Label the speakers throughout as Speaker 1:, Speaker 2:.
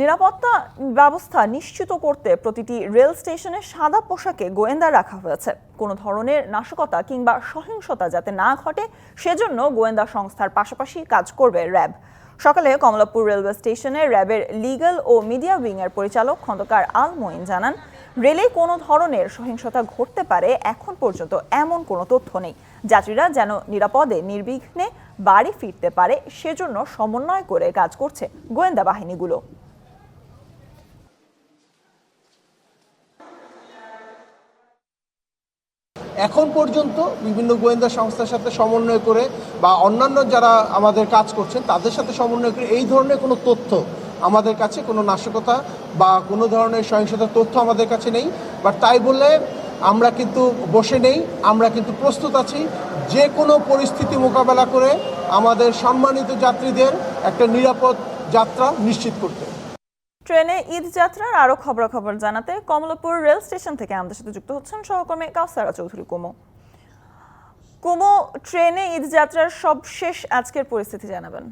Speaker 1: নিরাপত্তা ব্যবস্থা নিশ্চিত করতে প্রতিটি রেল স্টেশনে সাদা পোশাকে গোয়েন্দা রাখা হয়েছে। কোনো ধরনের নাশকতা কিংবা সহিংসতা যাতে না ঘটে, সেজন্য গোয়েন্দা সংস্থার পাশাপাশি কাজ করবে র্যাব। সকালে কমলাপুর রেলওয়ে স্টেশনে র্যাবের লিগ্যাল ও মিডিয়া উইংয়ের পরিচালক খন্দকার আল মঈন জানান, রেলে কোনো ধরনের সহিংসতা ঘটতে পারে, এখন পর্যন্ত এমন কোনো তথ্য নেই। যাত্রীরা যেন নিরাপদে, নির্বিঘ্নে বাড়ি ফিরতে পারে, সেজন্য সমন্বয় করে কাজ করছে গোয়েন্দা বাহিনীগুলো।
Speaker 2: এখন পর্যন্ত বিভিন্ন গোয়েন্দা সংস্থার সাথে সমন্বয় করে বা অন্যান্য যারা আমাদের কাজ করছেন, তাদের সাথে সমন্বয় করে এই ধরনের কোনো তথ্য আমাদের কাছে, কোনো নাশকতা বা কোনো ধরনের সহিংসতার তথ্য আমাদের কাছে নেই। বাট তাই বলে আমরা কিন্তু বসে নেই, আমরা কিন্তু প্রস্তুত আছি। যে কোনো পরিস্থিতি মোকাবেলা করে আমাদের সম্মানিত যাত্রীদের একটা নিরাপদ যাত্রা নিশ্চিত করতে।
Speaker 1: ট্রেনে ঈদ যাত্রার আরও খবরাখবর জানাতে কমলাপুর রেল স্টেশন থেকে আমাদের সাথে যুক্ত হচ্ছেন সহকর্মী কাউসারা চৌধুরী কুমো। কুমো, ট্রেনে ঈদ যাত্রার সবশেষ আজকের পরিস্থিতি জানাবেন।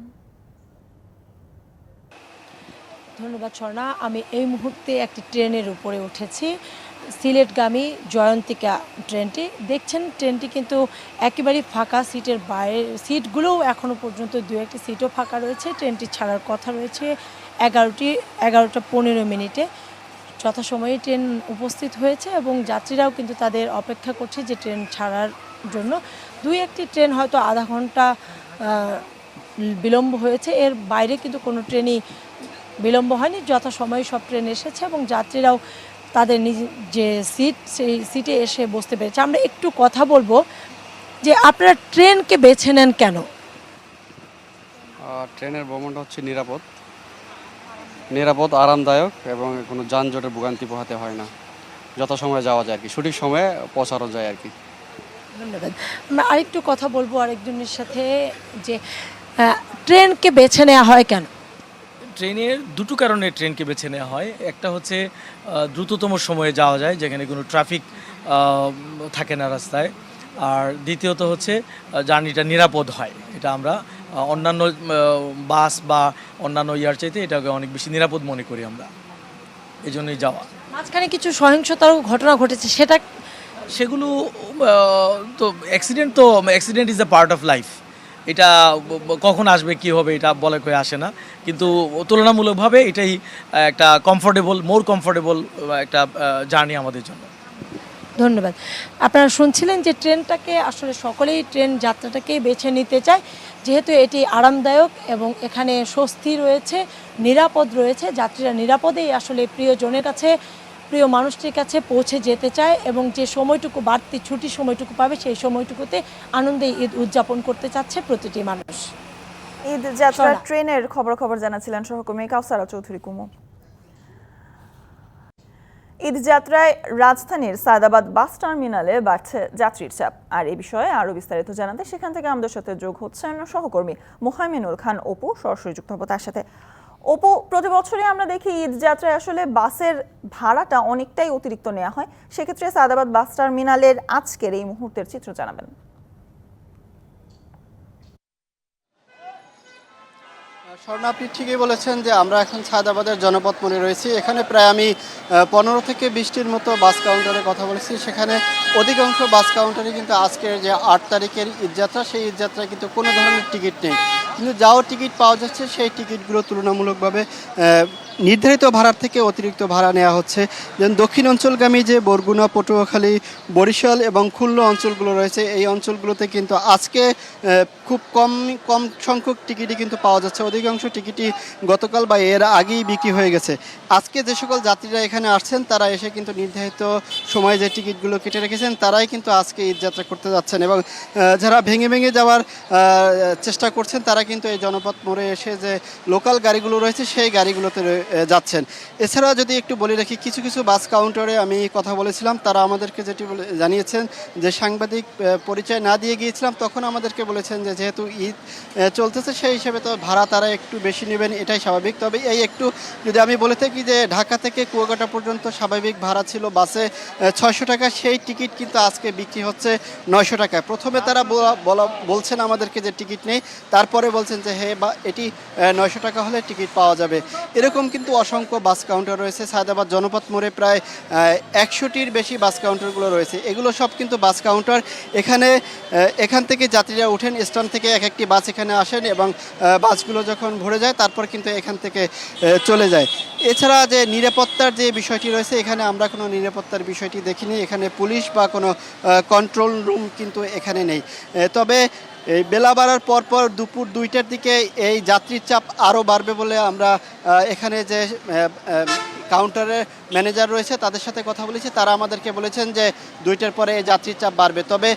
Speaker 3: ধন্যবাদ স্বর্ণা। আমি এই মুহূর্তে একটি ট্রেনের উপরে উঠেছি। সিলেটগামী জয়ন্তিকা ট্রেনটি। দেখছেন, ট্রেনটি কিন্তু একেবারেই ফাঁকা সিটের বাইরে, সিটগুলোও এখনও পর্যন্ত দু একটি সিটও ফাঁকা রয়েছে। ট্রেনটি ছাড়ার কথা রয়েছে। এগারোটি, এগারোটা পনেরো মিনিটে যথাসময়ে ট্রেন উপস্থিত হয়েছে এবং যাত্রীরাও কিন্তু তাদের অপেক্ষা করছে যে ট্রেন ছাড়ার জন্য। দুই একটি ট্রেন হয়তো আধা ঘণ্টা বিলম্ব হয়েছে। এর বাইরে কিন্তু কোনো ট্রেনই বিলম্ব হয়নি। যথাসময়ে সব ট্রেন এসেছে এবং যাত্রীরাও তাদের নিজ যে সিট, সেই সিটে এসে বসতে পেরেছে। আমরা একটু কথা বলব যে আপনারা ট্রেনকে বেছে নেন কেন?
Speaker 4: ট্রেনের ভ্রমণটা হচ্ছে নিরাপদ। নিরাপদ আরামদায়ক এবং কোনো যানজটের ভোগান্তি পোহাতে হয় না। যথাসময়ে যাওয়া যায় আর কি সঠিক সময়ে পৌঁছানো যায় আর কি
Speaker 3: ধন্যবাদ আরেকটু কথা বলব আরেকজনের সাথে যে ট্রেনকে বেছে নেওয়া হয় কেন?
Speaker 5: ট্রেনের দুটো কারণে ট্রেনকে বেছে নেওয়া হয়। একটা হচ্ছে দ্রুততম সময়ে যাওয়া যায় যেখানে কোনো ট্রাফিক থাকে না রাস্তায়। আর দ্বিতীয়ত হচ্ছে জার্নিটা নিরাপদ হয়। এটা আমরা অন্যান্য বাস বা অন্যান্য ইয়ার চাইতে এটাকে অনেক বেশি নিরাপদ মনে করি আমরা। এই জন্যই যাওয়া।
Speaker 3: মাঝখানে কিছু সহিংসতারও ঘটনা ঘটেছে সেটা
Speaker 5: সেগুলো তো অ্যাক্সিডেন্ট তো accident is the part of life এটা কখন আসবে কি হবে এটা বলে কয়ে আসে না। কিন্তু তুলনামূলকভাবে এটাই একটা কমফোর্টেবল মোর কমফোর্টেবল একটা জার্নি আমাদের জন্য।
Speaker 3: ধন্যবাদ। আপনারা শুনছিলেন যে ট্রেনটাকে আসলে সকলেই ট্রেন যাত্রাটাকেই বেছে নিতে চায় যেহেতু এটি আরামদায়ক এবং এখানে স্বস্তি রয়েছে নিরাপদ রয়েছে যাত্রীরা নিরাপদেই আসলে প্রিয়জনের কাছে প্রিয় মানুষটির কাছে পৌঁছে যেতে চায় এবং যে সময়টুকু বাড়তি ছুটি সময়টুকু পাবে সেই সময়টুকুতে আনন্দে ঈদ উদযাপন করতে চাচ্ছে প্রতিটি মানুষ।
Speaker 1: ঈদ যাত্রার
Speaker 3: শোনা।
Speaker 1: ট্রেনের খবরাখবর জানাচ্ছিলেন সহকর্মী কাউসারা চৌধুরী কুমু। ঈদ যাত্রায় রাজধানীর সায়দাবাদ বাস টার্মিনালে বাড়ছে যাত্রীর চাপ। আর এ বিষয়ে আরও বিস্তারিত জানাতে সেখান থেকে আমাদের সাথে যোগ হচ্ছেন সহকর্মী মোহাইমিনুল খান অপু, সরাসরি যুক্ত হব তার সাথে। অপু, প্রতি বছরই আমরা দেখি ঈদযাত্রায় আসলে বাসের ভাড়াটা অনেকটাই অতিরিক্ত নেওয়া হয়। সেক্ষেত্রে সায়দাবাদ বাস টার্মিনালের আজকের এই মুহূর্তের চিত্র জানাবেন।
Speaker 6: স্বর্ণা, আপনি ঠিকই বলেছেন যে আমরা এখন সায়দাবাদের জনপথ মনে রয়েছি। এখানে প্রায় আমি পনেরো থেকে বিশটির মতো বাস কাউন্টারে কথা বলেছি। সেখানে অধিকাংশ বাস কাউন্টারে কিন্তু আজকের যে আট তারিখের ঈদযাত্রা, সেই ঈদযাত্রায় কিন্তু কোনো ধরনের টিকিট নেই। কিন্তু যাও টিকিট পাওয়া যাচ্ছে, সেই টিকিটগুলো তুলনামূলকভাবে নির্ধারিত ভাড়ার থেকে অতিরিক্ত ভাড়া নেওয়া হচ্ছে। যেমন দক্ষিণ অঞ্চলগামী যে বরগুনা, পটুয়াখালী, বরিশাল এবং খুলনা অঞ্চলগুলো রয়েছে, এই অঞ্চলগুলোতে কিন্তু আজকে খুব কম কম সংখ্যক টিকিটই কিন্তু পাওয়া যাচ্ছে। অধিকাংশ টিকিটই গতকাল বা এর আগেই বিক্রি হয়ে গেছে। আজকে যে সকল যাত্রীরা এখানে আসছেন, তারা এসে কিন্তু নির্ধারিত সময়ে যে টিকিটগুলো কেটে রেখেছেন, তারাই কিন্তু আজকে ঈদযাত্রা করতে যাচ্ছেন এবং যারা ভেঙে ভেঙে যাওয়ার চেষ্টা করছেন, তারা কিন্তু এই জনপথ মোড়ে এসে যে লোকাল গাড়িগুলো রয়েছে, সেই গাড়িগুলোতে রয়ে- যাচ্ছেন। এছাড়া যদি একটু বলে রাখি কিছু কিছু বাস কাউন্টারে আমি কথা বলেছিলাম তারা আমাদেরকে যেটি বলে জানিয়েছেন যে সাংবাদিক পরিচয় না দিয়ে গিয়েছিলাম তখন আমাদেরকে বলেছেন যে যেহেতু ঈদ চলতেছে সেই হিসেবে তো ভাড়া তারা একটু বেশি নেবেন এটাই স্বাভাবিক। তবে এই একটু যদি আমি বলে থাকি যে ঢাকা থেকে কুয়াকাটা পর্যন্ত স্বাভাবিক ভাড়া ছিল বাসে ছয়শো টাকা সেই টিকিট কিন্তু আজকে বিক্রি হচ্ছে নয়শো টাকায় প্রথমে তারা বলা- বলা বলছেন আমাদেরকে যে টিকিট নেই তারপরে বলছেন যে হে বা এটি নয়শো টাকা হলে টিকিট পাওয়া যাবে। এরকম কিন্তু অসংখ্য বাস কাউন্টার রয়েছে। সায়দাবাদ জনপথ মোড়ে প্রায় একশোটির বেশি বাস কাউন্টারগুলো রয়েছে। এগুলো সব কিন্তু বাস কাউন্টার। এখানে এখান থেকে যাত্রীরা ওঠেন, স্ট্যান্ড থেকে এক একটি বাস এখানে আসেন এবং বাসগুলো যখন ভরে যায়, তারপর কিন্তু এখান থেকে চলে যায়। এছাড়া যে নিরাপত্তার যে বিষয়টি রয়েছে, এখানে আমরা কোনো নিরাপত্তার বিষয়টি দেখিনি। এখানে পুলিশ বা কোনো কন্ট্রোল রুম কিন্তু এখানে নেই। তবে এই বেলা বাড়ার পর পর দুপুর দুইটার দিকে এই যাত্রীর চাপ আরও বাড়বে বলে আমরা এখানে যে কাউন্টারের ম্যানেজার রয়েছে, তাদের সাথে কথা বলেছি। তারা আমাদেরকে বলেছেন যে, দুইটার পরে এই যাত্রীর চাপ বাড়বে। তবে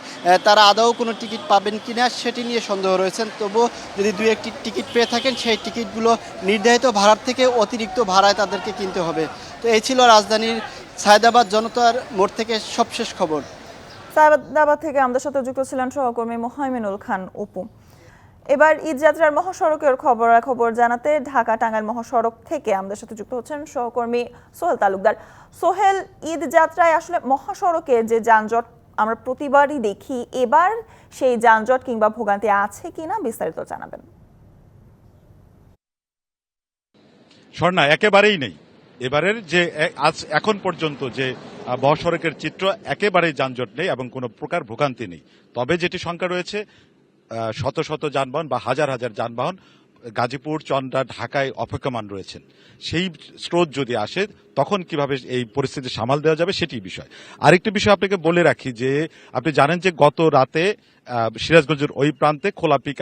Speaker 6: তারা আদৌ কোনো টিকিট পাবেন কিনা সেটি নিয়ে সন্দেহ রয়েছেন। তবুও যদি দুই একটি টিকিট পেয়ে থাকেন, সেই টিকিটগুলো নির্ধারিত ভাড়ার থেকে অতিরিক্ত ভাড়ায় তাদেরকে কিনতে হবে। তো এই ছিল রাজধানীর সায়দাবাদ জনতার মোড় থেকে সবশেষ খবর।
Speaker 1: সায়দাবাদ থেকে আমাদের সাথে যুক্ত ছিলেন সহকর্মী মোহাইমিনুল খান অপু। এবার ঈদযাত্রার মহাসড়কের খবর জানাতে ঢাকা টাঙ্গাইল মহাসড়ক থেকে আমাদের সাথে যুক্ত হচ্ছেন সহকর্মী সোহেল তালুকদার। সোহেল, ঈদ যাত্রায় আসলে মহাসড়কে যে যানজট আমরা প্রতিবারই দেখি, এবার সেই যানজট কিংবা ভোগান্তি আছে কিনা বিস্তারিত জানাবেন।
Speaker 7: স্বর্ণা, একেবারেই নেই। এবারের যে আজ এখন পর্যন্ত যে মহাসড়কের চিত্র একেবারেই যানজট নেই এবং কোনো প্রকার ভোগান্তি নেই। তবে যেটি শঙ্কা রয়েছে শত শত যানবাহন বা হাজার হাজার যানবাহন গাজীপুর চন্দ্রা ঢাকায় অপেক্ষমান রয়েছেন। সেই স্রোত যদি আসে, তখন কীভাবে এই পরিস্থিতি সামাল দেওয়া যাবে সেটি বিষয়। আরেকটি বিষয় আপনাকে বলে রাখি যে, আপনি জানেন যে গত রাতে সিরাজগঞ্জের ওই প্রান্তে খোলা পিক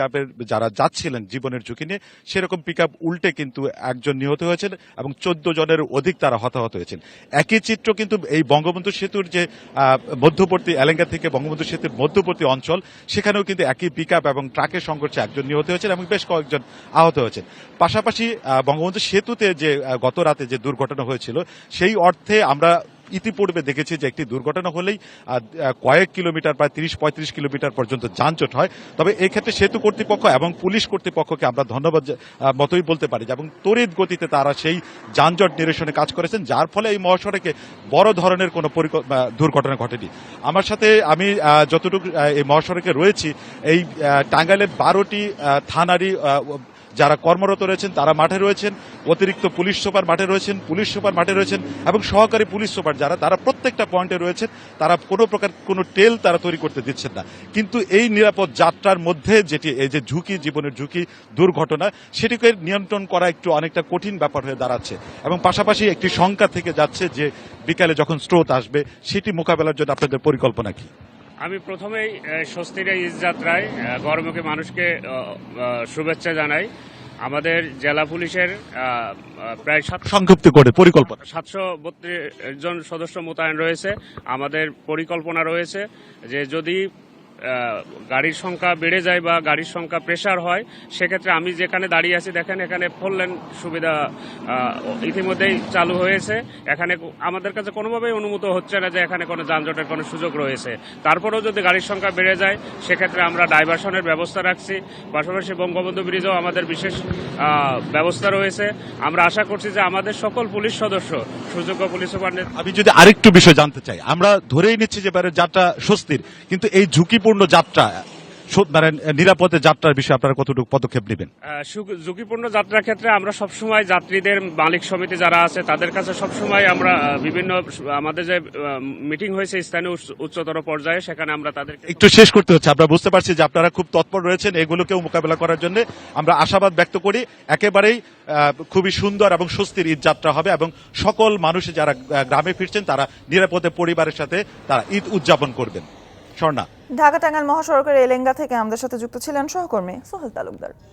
Speaker 7: যারা যাচ্ছিলেন জীবনের ঝুঁকি নিয়ে, সেরকম পিক উল্টে কিন্তু একজন নিহত হয়েছেন এবং চোদ্দ জনের অধিক তারা হতাহত হয়েছেন। একই চিত্র কিন্তু এই বঙ্গবন্ধু সেতুর যে মধ্যবর্তী এলেঙ্গা থেকে বঙ্গবন্ধু সেতুর মধ্যবর্তী অঞ্চল, সেখানেও কিন্তু একই পিক এবং ট্রাকের সংঘর্ষে একজন নিহত হয়েছেন এবং বেশ কয়েকজন আহত হয়েছেন। পাশাপাশি বঙ্গবন্ধু সেতুতে যে গত রাতে যে দুর্ঘটনা হয়েছিল, সেই অর্থে আমরা ইতিপূর্বে দেখেছি যে একটি দুর্ঘটনা হলেই কয়েক কিলোমিটার, প্রায় তিরিশ, পঁয়ত্রিশ কিলোমিটার পর্যন্ত যানজট হয়। তবে এই ক্ষেত্রে সেতু কর্তৃপক্ষ এবং পুলিশ কর্তৃপক্ষকে আমরা ধন্যবাদ মতোই বলতে পারি এবং তড়িৎ গতিতে তারা সেই যানজট নিরসনে কাজ করেছেন, যার ফলে এই মহাসড়কে বড় ধরনের কোনো দুর্ঘটনা ঘটেনি। আমার সাথে আমি যতটুকু এই মহাসড়কে রয়েছি, এই টাঙ্গাইলের বারোটি থানারই যারা কর্মরত রয়েছেন, তারা মাঠে রয়েছেন, অতিরিক্ত পুলিশ সুপার মাঠে রয়েছেন, পুলিশ সুপার মাঠে রয়েছেন এবং সহকারী পুলিশ সুপার যারা, তারা প্রত্যেকটা পয়েন্টে রয়েছেন, তারা কোনো প্রকার কোনো টেল তারা তৈরি করতে দিচ্ছেন না। কিন্তু এই নিরাপদ যাত্রার মধ্যে যেটি, এই যে ঝুঁকি, জীবনের ঝুঁকি, দুর্ঘটনা, সেটিকে নিয়ন্ত্রণ করা একটু অনেকটা কঠিন ব্যাপার হয়ে দাঁড়াচ্ছে এবং পাশাপাশি একটি শঙ্কা থেকে যাচ্ছে যে বিকালে যখন স্রোত আসবে, সেটি মোকাবেলার জন্য আপনাদের পরিকল্পনা কি?
Speaker 8: আমি প্রথমেই স্বস্তির এই ঈদযাত্রায় গরমকে মানুষকে শুভেচ্ছা জানাই। আমাদের জেলা পুলিশের প্রায় সাত
Speaker 7: সংক্ষিপ্ত করে পরিকল্পনা।
Speaker 8: সাতশো বত্রিশ জন সদস্য মোতায়েন রয়েছে। আমাদের পরিকল্পনা রয়েছে যে যদি গাড়ির সংখ্যা বেড়ে যায় বা গাড়ির সংখ্যা প্রেশার হয়, সেক্ষেত্রে আমি যেখানে দাঁড়িয়ে আছি দেখেন এখানে ফোর লেন সুবিধা ইতিমধ্যেই চালু হয়েছে। এখানে আমাদের কাছে কোনোভাবেই অনুমত হচ্ছে না যে এখানে কোনো যানজটের কোনো সুযোগ রয়েছে। তারপরেও যদি গাড়ির সংখ্যা বেড়ে যায়, সেক্ষেত্রে আমরা ডাইভারশনের ব্যবস্থা রাখছি। পাশাপাশি বঙ্গবন্ধু ব্রিজেও আমাদের বিশেষ ব্যবস্থা রয়েছে। আমরা আশা করছি যে আমাদের সকল পুলিশ সদস্য, সুযোগ্য পুলিশ সুপার
Speaker 7: আমি যদি আরেকটু বিষয় জানতে চাই, আমরা ধরেই নিচ্ছি যে যাত্রা স্বস্তির, কিন্তু এই ঝুঁকিপূর্ণ যাত্রা মানে নিরাপদে যাত্রার বিষয়ে আপনারা কতটুকু পদক্ষেপ নেবেন?
Speaker 8: ঝুঁকিপূর্ণ যাত্রার ক্ষেত্রে আমরা সবসময় যাত্রীদের মালিক সমিতি যারা আছে তাদের কাছে সবসময় আমরা বিভিন্ন আমাদের যে মিটিং হয়েছে স্থানীয় উচ্চতর পর্যায়ে সেখানে আমরা তাদেরকে
Speaker 7: একটু শেষ করতে হচ্ছে। আমরা বুঝতে পারছি যে আপনারা খুব তৎপর রয়েছেন এগুলোকেও মোকাবেলা করার জন্য। আমরা আশাবাদ ব্যক্ত করি একেবারেই খুবই সুন্দর এবং স্বস্তির ঈদ যাত্রা হবে এবং সকল মানুষ যারা গ্রামে ফিরছেন তারা নিরাপদে পরিবারের সাথে তারা ঈদ উদযাপন করবেন। স্বর্ণা।
Speaker 1: ঢাকা টাঙ্গাইল মহাসড়কের এলেঙ্গা থেকে আমাদের সাথে যুক্ত ছিলেন সহকর্মী সোহেল তালুকদার।